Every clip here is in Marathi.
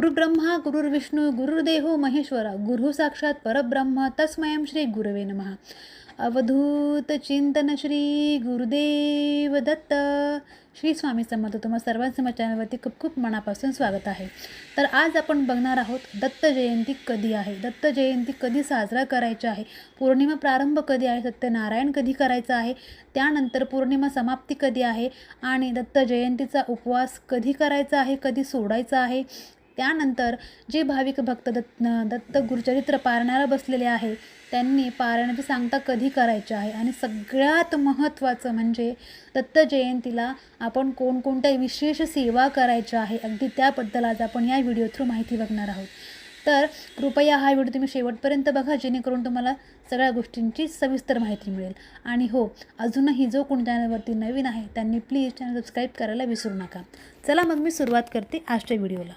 गुरुब्रह्मा गुरुर्विष्णू गुरुर्देहो महेश्वरा गुरु साक्षात परब्रह्म तस्मयं श्री गुरवे नमः. अवधूत चिंतन श्री गुरुदेव दत्त. श्री स्वामी समर्थ तुम्हा सर्वांचं माझ्या चॅनलवरती खूप खूप मनापासून स्वागत आहे. तर आज आपण बघणार आहोत दत्त जयंती कधी आहे? दत्त जयंती कधी साजरा करायची आहे? पौर्णिमा प्रारंभ कधी आहे? सत्यनारायण कधी करायचा आहे? त्यानंतर पौर्णिमा समाप्ती कधी आहे? आणि दत्त जयंतीचा उपवास कधी करायचा आहे? कधी सोडायचा आहे? त्यानंतर जे भाविक भक्त दत्त दत्त गुरुचरित्र पारण्याला बसलेले आहे त्यांनी पारायणाची सांगता कधी करायची आहे? आणि सगळ्यात महत्त्वाचं म्हणजे दत्त जयंतीला आपण कोणकोणत्या विशेष सेवा करायच्या आहे? अगदी त्याबद्दल आज आपण या व्हिडिओ थ्रू माहिती बघणार आहोत. तर कृपया हा व्हिडिओ तुम्ही शेवटपर्यंत बघा जेणेकरून तुम्हाला सगळ्या गोष्टींची सविस्तर माहिती मिळेल. आणि हो अजूनही जो कोण चॅनलवरती नवीन आहे त्यांनी प्लीज चॅनल सबस्क्राईब करायला विसरू नका. चला मग मी सुरुवात करते आजच्या व्हिडिओला.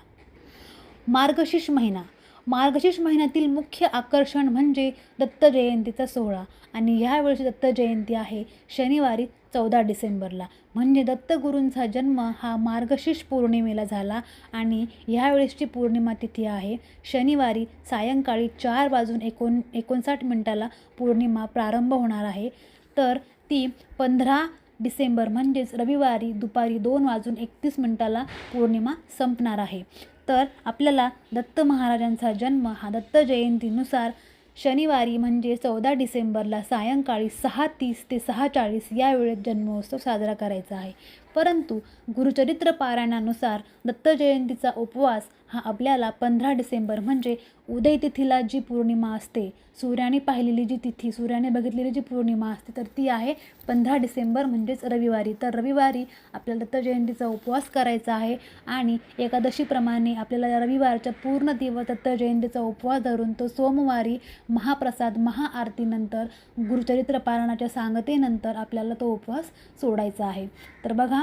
मार्गशीर्ष महिना. मार्गशीर्ष महिन्यातील मुख्य आकर्षण म्हणजे दत्त जयंतीचा सोहळा. आणि ह्यावेळची दत्त जयंती आहे शनिवारी चौदा डिसेंबरला. म्हणजे दत्तगुरूंचा जन्म हा मार्गशीर्ष पौर्णिमेला झाला आणि ह्यावेळेसची पौर्णिमा तिथी आहे. शनिवारी सायंकाळी चार वाजून एकोण एकोणसाठ मिनटाला पौर्णिमा प्रारंभ होणार आहे. तर ती पंधरा डिसेंबर म्हणजेच रविवारी दुपारी दोन वाजून एकतीस मिनटाला पौर्णिमा संपणार आहे. तर आपल्याला दत्त महाराजांचा जन्म हा दत्त जयंतीनुसार शनिवारी म्हणजे चौदा डिसेंबरला सायंकाळी सहा तीस ते सहा चाळीस या वेळेत जन्मोत्सव साजरा करायचा आहे. परंतु गुरुचरित्र पारायणानुसार दत्त जयंतीचा उपवास हा आपल्याला पंधरा डिसेंबर म्हणजे उदय तिथीला जी पौर्णिमा असते सूर्याने पाहिलेली जी तिथी सूर्याने बघितलेली जी पौर्णिमा असते तर ती आहे पंधरा डिसेंबर म्हणजेच रविवारी. तर रविवारी आपल्याला दत्त जयंतीचा उपवास करायचा आहे आणि एकादशीप्रमाणे आपल्याला रविवारच्या पूर्ण दिवस दत्त जयंतीचा उपवास धरून तो सोमवारी महाप्रसाद महाआरतीनंतर गुरुचरित्र पारायणाच्या सांगतेनंतर आपल्याला तो उपवास सोडायचा आहे. तर बघा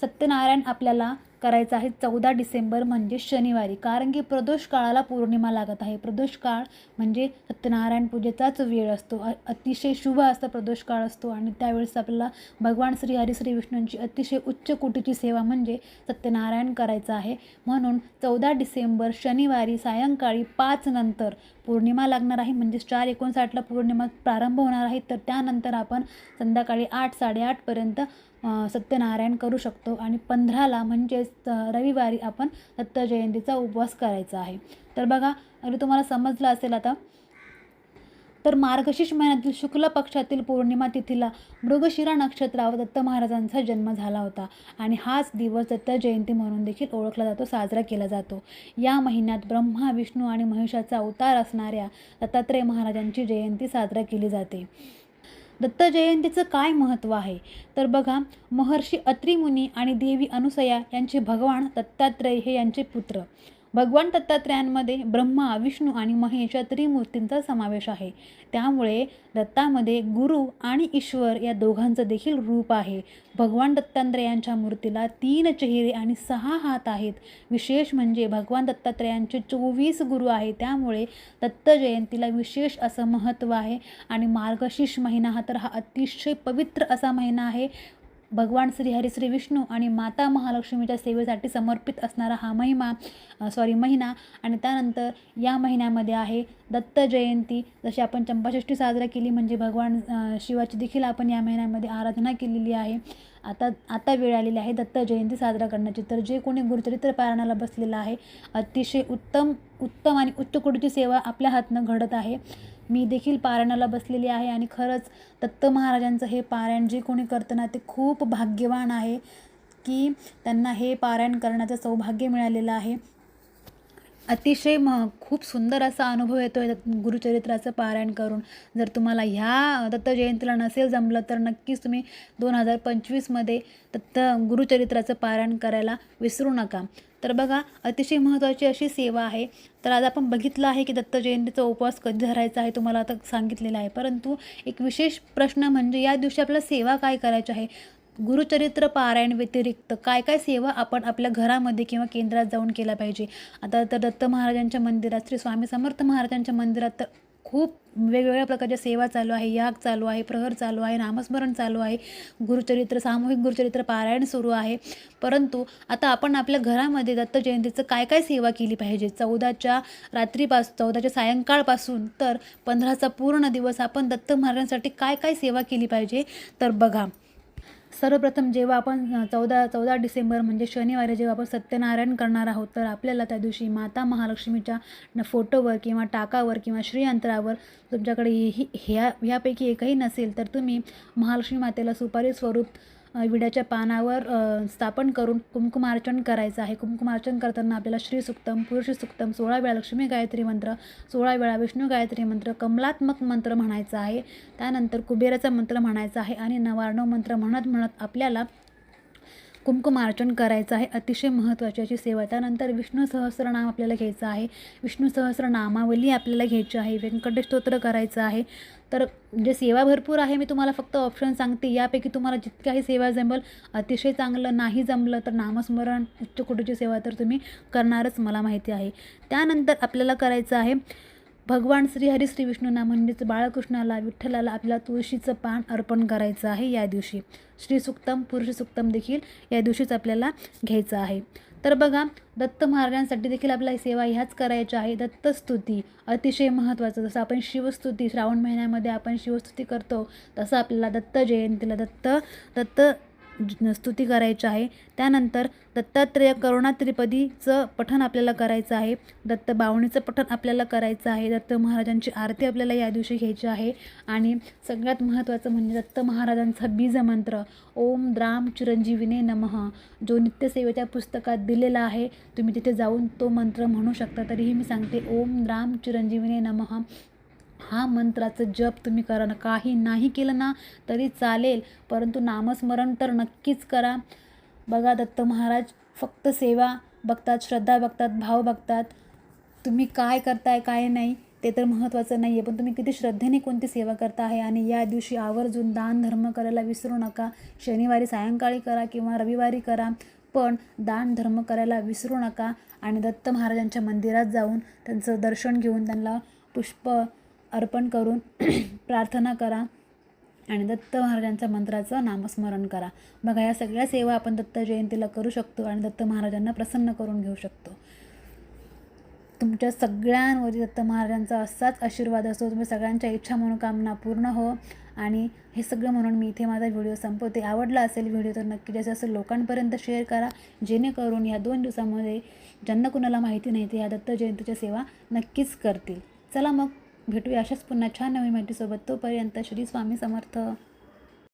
सत्यनारायण आपल्याला करायचं आहे चौदा डिसेंबर म्हणजे शनिवारी. कारण की प्रदोष काळाला पौर्णिमा लागत आहे. प्रदोष काळ म्हणजे सत्यनारायण पूजेचाच वेळ असतो. अतिशय शुभ असा प्रदोष काळ असतो. आणि त्यावेळेस आपल्याला भगवान श्री हरिश्री विष्णूंची अतिशय उच्च कोटीची सेवा म्हणजे सत्यनारायण करायचं आहे. म्हणून चौदा डिसेंबर शनिवारी सायंकाळी पाच नंतर पौर्णिमा लागणार आहे. म्हणजे चार एकोणसाठला पौर्णिमा प्रारंभ होणार आहे. तर त्यानंतर आपण संध्याकाळी आठ साडेआठपर्यंत सत्यनारायण करू शकतो. आणि पंधराला म्हणजेच रविवारी आपण दत्त जयंतीचा उपवास करायचा आहे. तर बघा अगदी तुम्हाला समजलं असेल आता. तर मार्गशीर्ष महिन्यातील शुक्ल पक्षातील पौर्णिमा तिथीला मृगशिरा नक्षत्रावर दत्त महाराजांचा जन्म झाला होता. आणि हाच दिवस दत्त जयंती म्हणून देखील ओळखला जातो साजरा केला जातो. या महिन्यात ब्रह्मा विष्णू आणि महिषाचा अवतार असणाऱ्या दत्तात्रय महाराजांची जयंती साजरा केली जाते. दत्त जयंतीचं काय महत्त्व आहे? तर बघा महर्षी अत्रिमुनी आणि देवी अनुसया यांचे भगवान दत्तात्रय हे यांचे पुत्र. भगवान दत्तात्रयांमध्ये ब्रह्मा विष्णू आणि महेश या त्रिमूर्तींचा समावेश आहे. त्यामुळे दत्तामध्ये गुरु आणि ईश्वर या दोघांचं देखील रूप आहे. भगवान दत्तात्रयांच्या मूर्तीला तीन चेहरे आणि सहा हात आहेत. विशेष म्हणजे भगवान दत्तात्रयांचे चोवीस गुरु आहे त्यामुळे दत्त जयंतीला विशेष असं महत्त्व आहे. आणि मार्गशीर्ष महिना हा तर हा अतिशय पवित्र असा महिना आहे. भगवान श्री हरिश्री विष्णू आणि माता महालक्ष्मीच्या सेवेसाठी समर्पित असणारा हा महिमा सॉरी महिना. आणि त्यानंतर या महिन्यामध्ये आहे दत्त जयंती. जशी आपण चंपाषष्ठी साजरा केली म्हणजे भगवान शिवाची देखील आपण या महिन्यामध्ये आराधना केलेली आहे. आता आता वेळ आलेली आहे दत्त जयंती साजरा करण्याची. तर जे कोणी गुरुचरित्र पारायणाला बसलेलं आहे अतिशय उत्तम उत्तम आणि उच्च कोटीची सेवा आपल्या हातनं घडत आहे. मी देखील पारायणाला बसलेली आहे आणि खरंच दत्त महाराजांचं हे पारायण जे कोणी करतं ना ते खूप भाग्यवान आहे की त्यांना हे पारायण करण्याचं सौभाग्य मिळालेलं आहे. अतिशय म खूप सुंदर असा अनुभव येतो आहे गुरुचरित्राचं पारायण करून. जर तुम्हाला ह्या दत्त जयंतीला नसेल जमलं तर नक्कीच तुम्ही दोन हजार पंचवीसमध्ये दत्त गुरुचरित्राचं पारायण करायला विसरू नका. तर बघा अतिशय महत्त्वाची अशी सेवा आहे. तर आज आपण बघितलं आहे की दत्त जयंतीचा उपवास कधी धरायचा आहे तुम्हाला आता सांगितलेलं आहे. परंतु एक विशेष प्रश्न म्हणजे या दिवशी आपल्याला सेवा काय करायची आहे? गुरुचरित्र पारायण व्यतिरिक्त काय काय सेवा आपण आपल्या घरामध्ये किंवा केंद्रात जाऊन केल्या पाहिजे? आता तर दत्त महाराजांच्या मंदिरात श्री स्वामी समर्थ महाराजांच्या मंदिरात तर खूप वेगवेगळ्या प्रकारच्या सेवा चालू आहे. याग चालू आहे प्रहर चालू आहे नामस्मरण चालू आहे. गुरुचरित्र सामूहिक गुरुचरित्र पारायण सुरू आहे. परंतु आता आपण आपल्या घरामध्ये दत्त जयंतीचं काय काय सेवा केली पाहिजे? चौदाच्या रात्रीपास चौदाच्या सायंकाळपासून तर पंधराचा पूर्ण दिवस आपण दत्त महाराजांसाठी काय काय सेवा केली पाहिजे? तर बघा सर्वप्रथम जेव्हा आपण चौदा चौदा डिसेंबर म्हणजे शनिवारी जेव्हा आपण सत्यनारायण करणार आहोत तर आपल्याला त्या दिवशी माता महालक्ष्मीच्या न फोटोवर किंवा टाकावर किंवा श्रीयंत्रावर तुमच्याकडे ही ह्या ह्यापैकी एकही नसेल तर तुम्ही महालक्ष्मी मातेला सुपारी स्वरूप विड्याच्या पानावर स्थापन करून कुमकुमार्चन करायचं आहे. कुंकुमार्चन करताना आपल्याला श्री सुक्तम पुरुष सुक्तम सोळा वेळा लक्ष्मी गायत्री मंत्र सोळा वेळा विष्णू गायत्री मंत्र कमलात्मक मंत्र म्हणायचा आहे. त्यानंतर कुबेराचा मंत्र म्हणायचा आहे आणि नवार्णव मंत्र म्हणत म्हणत आपल्याला कुंकुमार्चन करायचं आहे अतिशय महत्त्वाची अशी सेवा त्यानंतर विष्णू सहस्रनाम आपल्याला घ्यायचं आहे. विष्णू सहस्रनामावली आपल्याला घ्यायची आहे. व्यंकटेश स्तोत्र करायचं आहे. तर जे सेवा भरपूर आहे. मी तुम्हाला फक्त ऑप्शन सांगते. यापैकी तुम्हाला जितक्याही सेवा जमेल अतिशय चांगलं नाही जमलं तर नामस्मरण उच्च कोटीची सेवा तर तुम्ही करणारच मला माहिती आहे. त्यानंतर आपल्याला करायचं आहे भगवान श्रीहरी श्री विष्णूंना म्हणजेच बाळकृष्णाला विठ्ठलाला आपल्याला तुळशीचं पान अर्पण करायचं आहे या दिवशी. श्री सुक्तम पुरुष सुक्तम देखील या दिवशीच आपल्याला घ्यायचं आहे. तर बघा दत्त महाराजांसाठी देखील आपल्याला सेवा ह्याच करायच्या आहे. दत्तस्तुती अतिशय महत्त्वाचं. जसं आपण शिवस्तुती श्रावण महिन्यामध्ये आपण शिवस्तुती करतो तसं आपल्याला दत्त जयंतीला दत्त दत्त स्तुती करायची आहे. त्यानंतर दत्तात्रेय करुणा त्रिपदीचं पठण आपल्याला करायचं आहे. दत्त बावणीचं पठण आपल्याला करायचं आहे. दत्त महाराजांची आरती आपल्याला या दिवशी घ्यायची आहे. आणि सगळ्यात महत्त्वाचं म्हणजे दत्त महाराजांचा बीजमंत्र ओम द्राम चिरंजीविने नमः जो नित्यसेवेच्या पुस्तकात दिलेला आहे तुम्ही तिथे जाऊन तो मंत्र म्हणू शकता. तरीही मी सांगते ओम द्राम चिरंजीविने नमः. हा मंत्राचं जप तुम्ही करा ना काही नाही केलं ना तरी चालेल परंतु नामस्मरण तर नक्कीच करा. बघा दत्त महाराज फक्त सेवा बघतात श्रद्धा बघतात भाव बघतात. तुम्ही काय करताय काय नाही ते तर महत्त्वाचं नाही आहे पण तुम्ही किती श्रद्धेने कोणती सेवा करता आहे आणि या दिवशी आवर्जून दान धर्म करायला विसरू नका. शनिवारी सायंकाळी करा किंवा रविवारी करा पण दान धर्म करायला विसरू नका. आणि दत्त महाराजांच्या मंदिरात जाऊन त्यांचं दर्शन घेऊन त्यांना पुष्प अर्पण करून प्रार्थना करा आणि दत्त महाराजांच्या मंत्राचं नामस्मरण करा. बघा या सगळ्या सेवा आपण दत्त जयंतीला करू शकतो आणि दत्त महाराजांना प्रसन्न करून घेऊ शकतो. तुमच्या सगळ्यांवरती दत्त महाराजांचा असाच आशीर्वाद असतो तुम्ही सगळ्यांच्या इच्छा मनोकामना पूर्ण हो. आणि हे सगळं म्हणून मी इथे माझा व्हिडिओ संपवते. आवडला असेल व्हिडिओ तर नक्की जास्त असेल लोकांपर्यंत शेअर करा जेणेकरून ह्या दोन दिवसामध्ये ज्यांना कुणाला माहिती नाही ते ह्या दत्त जयंतीच्या सेवा नक्कीच करतील. चला मग. भेटूया अशाच पुन्हा छान नवीन माहितीसोबत. तोपर्यंत श्री स्वामी समर्थ.